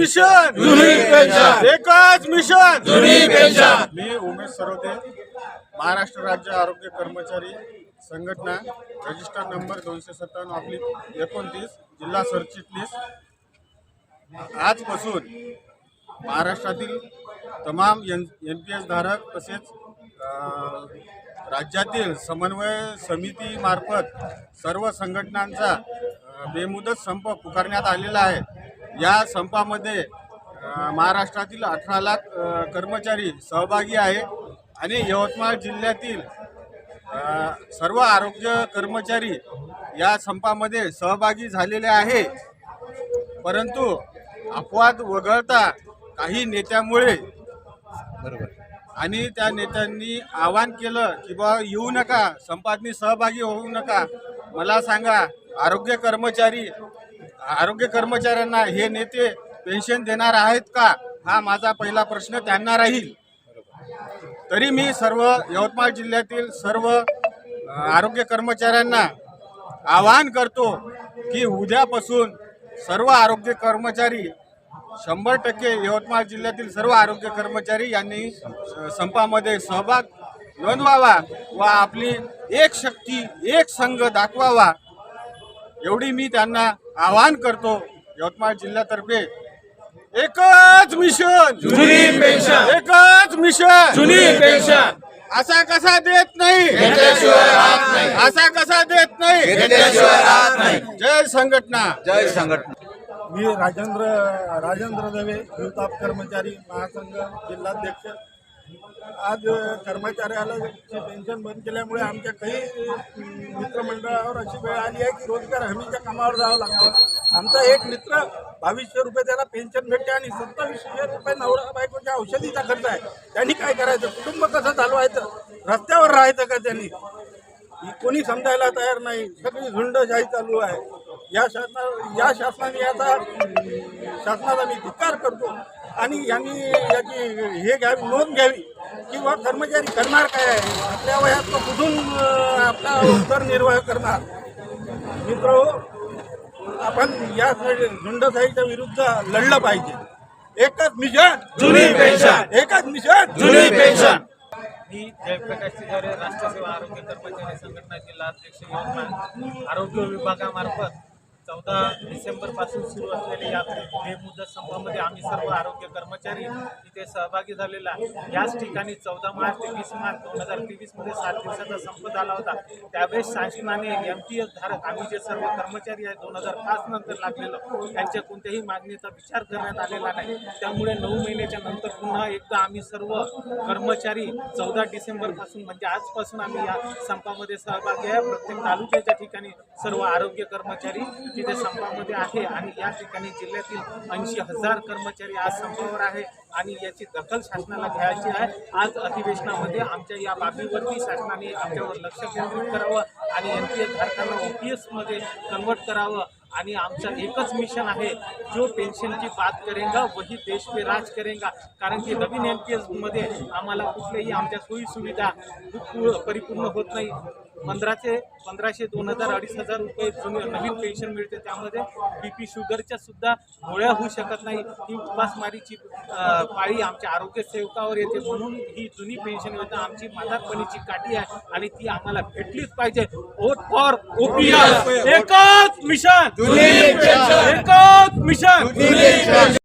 Pension एकच mission. जुनी pension मी उमेश सरोदे महाराष्ट्र राज्य आरोग्य कर्मचारी संघटना रजिस्टर नंबर दोनशे सत्तावन्न ऑब्लिक एकोणतीस जिल्हा सरचिटणीस. आजपासून महाराष्ट्रातील तमाम एन एन पी एस धारक तसेच राज्यातील समन्वय समितीमार्फत सर्व संघटनांचा बेमुदत संप पुकारण्यात आलेला आहे. या संपामध्ये महाराष्ट्रातील अठरा लाख कर्मचारी सहभागी आहे आणि यवतमाळ जिल्ह्यातील सर्व आरोग्य कर्मचारी या संपामध्ये सहभागी झालेले आहे. परंतु अपवाद वगळता काही नेत्यामुळे बरोबर. आणि त्या नेत्यांनी आवाहन केलं की बा येऊ नका संपादनी सहभागी होऊ नका. मला सांगा आरोग्य कर्मचारी आरोग्य कर्मचाऱ्यांना हे नेते पेन्शन देणार आहेत का? हा माझा पहिला प्रश्न त्यांना राहील. तरी मी सर्व यवतमाळ जिल्ह्यातील सर्व आरोग्य कर्मचाऱ्यांना आवाहन करतो की उद्यापासून सर्व आरोग्य कर्मचारी शंभर टक्के यवतमाळ जिल्ह्यातील सर्व आरोग्य कर्मचारी यांनी संपामध्ये सहभाग नोंदवावा व आपली एक शक्ती एक संघ दाखवावा. एवढी मी त्यांना आवाहन करतो यवतमाळ जिल्ह्यातर्फे. एकच मिशन. जुनी पेन्शन. एकच मिशन. जुनी पेन्शन. असा कसा देत नाही? असा कसा देत नाही? जय संघटना. जय संघटना. मी राजेंद्र राजेंद्र दवे हिवताप कर्मचारी महासंघ जिल्हाध्यक्ष आज कर्मचाऱ्याला ची पेन्शन बंद केल्यामुळे आमच्या काही मित्रमंडळावर अशी वेळ आली आहे की रोजगार हमीच्या कामावर जावं लागतं. आमचा एक मित्र बावीसशे रुपये त्याला पेन्शन भेटते आणि सत्तावीसशे रुपये नवरा बायकोच्या औषधीचा खर्च आहे. त्यांनी काय करायचं? कुटुंब कसं चालवायचं? रस्त्यावर राहायचं का त्यांनी? कोणी समजायला तयार नाही. सगळी झुंडशाही चालू आहे. या शासना या शासनाने याचा शासनाचा मी धिक्कार करतो. आणि यांनी याची हे घ्यावी नोंद घ्यावी किंवा कर्मचारी करणार काय आहे? आपल्या वयात तो कुठून आपला उदरनिर्वाह करणार. मित्र आपण या झुंडशाहीच्या विरुद्ध लढलं पाहिजे. एकच मिशन. जुनी पेन्शन. एकच मिशन. जुनी पेन्शन. मी जयप्रकाश तिजारे राष्ट्रीय सेवा आरोग्य कर्मचारी संघटना जिल्हा अध्यक्ष यवतमाळ आरोग्य विभागामार्फत चौदा डिसेंबरपासून सुरू असलेल्या या बेमुदत संपामध्ये आम्ही सर्व आरोग्य कर्मचारी इथे सहभागी झालेला आहे. याच ठिकाणी चौदा मार्च ते वीस मार्च दोन हजार तेवीसमध्ये सात दिवसाचा संप झाला होता. त्यावेळेस शासनाने एम टी एस धारक आम्ही जे सर्व कर्मचारी आहेत दोन हजार पाच नंतर लागलेलं. त्यांच्या कोणत्याही मागणीचा विचार करण्यात आलेला नाही. त्यामुळे नऊ महिन्याच्या नंतर पुन्हा एकदा आम्ही सर्व कर्मचारी चौदा डिसेंबरपासून म्हणजे आजपासून आम्ही या संपामध्ये सहभागी आहे. प्रत्येक तालुक्याच्या ठिकाणी सर्व आरोग्य कर्मचारी तिथे संपामध्ये आहे आणि या ठिकाणी जिल्ह्यातील ऐंशी हजार कर्मचारी आज संपावर आहे आणि याची दखल शासनाला घ्यायची आहे. आज अधिवेशनामध्ये आमच्या या बाबीवरती शासनाने आमच्यावर लक्ष केंद्रित करावं आणि एन पी एस धारकांना ओ पी एसमध्ये कन्वर्ट करावं आणि आमचं एकच मिशन आहे जो पेन्शन की बात करेगा वही देश पे राज करेगा. कारण की नवीन एन पी एसमध्ये आम्हाला कुठल्याही आमच्या सोयीसुविधा परिपूर्ण होत नाही. पंधराशे पंधराशे दोन हजार अडीच हजार रुपये जुने नवीन पेन्शन मिळते. त्यामध्ये बी पी शुगरच्या सुद्धा गोळ्या होऊ शकत नाही. ही उपासमारीची पाळी आमच्या आरोग्य सेवकावर येते. म्हणून ही जुनी पेन्शन योजना आमची म्हातारपणीची काठी आहे आणि ती आम्हाला भेटलीच पाहिजे. वोट फॉर ओपीएस एकच मिशन. एकच मिशन.